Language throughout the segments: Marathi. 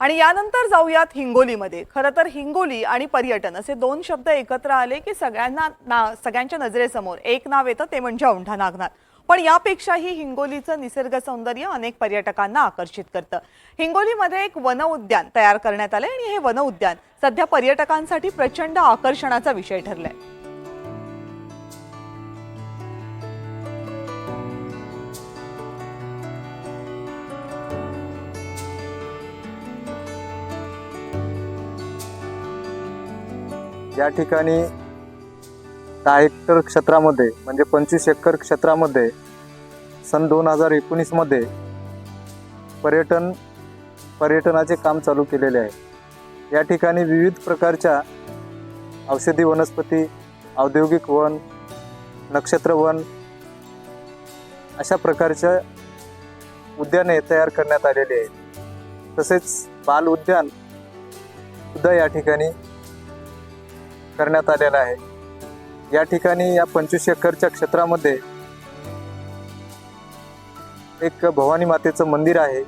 आणि यानंतर जाऊयात हिंगोलीमध्ये. खरं तर हिंगोली आणि पर्यटन असे दोन शब्द एकत्र आले की सगळ्यांना ना सगळ्यांच्या नजरेसमोर. एक नाव येतं ते म्हणजे औंढा नागनाथ. पण यापेक्षाही हिंगोलीचं निसर्ग सौंदर्य अनेक पर्यटकांना आकर्षित करतं. हिंगोलीमध्ये एक वन उद्यान तयार करण्यात आलंय आणि हे वन उद्यान सध्या पर्यटकांसाठी प्रचंड आकर्षणाचा विषय ठरलाय. या ठिकाणी दहा हेक्टर क्षेत्रामध्ये म्हणजे पंचवीस एकर क्षेत्रामध्ये सन दोन हजार एकोणीसमध्ये पर्यटन पर्यटनाचे काम चालू केलेले आहे. या ठिकाणी विविध प्रकारच्या औषधी वनस्पती औद्योगिक वन नक्षत्र वन अशा प्रकारच्या उद्याने तयार करण्यात आलेली आहेत. तसेच बाल उद्यान सुद्धा या ठिकाणी करण्यात आलेला आहे. या ठिकाणी या पंचवीस एकरच्या क्षेत्रामध्ये एक भवानी मातेचं मंदिर आहे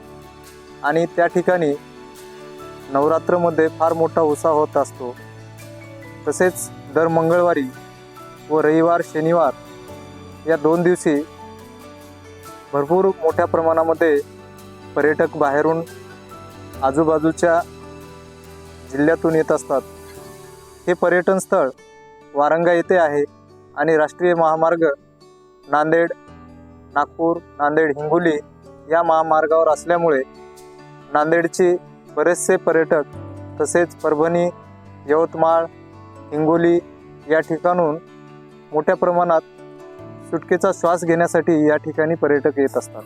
आणि त्या ठिकाणी नवरात्रमध्ये फार मोठा उत्साह होत असतो. तसेच दर मंगळवारी व रविवार शनिवार या दोन दिवशी भरपूर मोठ्या प्रमाणामध्ये पर्यटक बाहेरून आजूबाजूच्या जिल्ह्यातून येत असतात. हे पर्यटन स्थळ वारंगा येथे आहे आणि राष्ट्रीय महामार्ग नांदेड नागपूर नांदेड हिंगोली या महामार्गावर असल्यामुळे नांदेडचे बरेचसे पर्यटक तसेच परभणी यवतमाळ हिंगोली या ठिकाणून मोठ्या प्रमाणात सुटकेचा श्वास घेण्यासाठी या ठिकाणी पर्यटक येत असतात.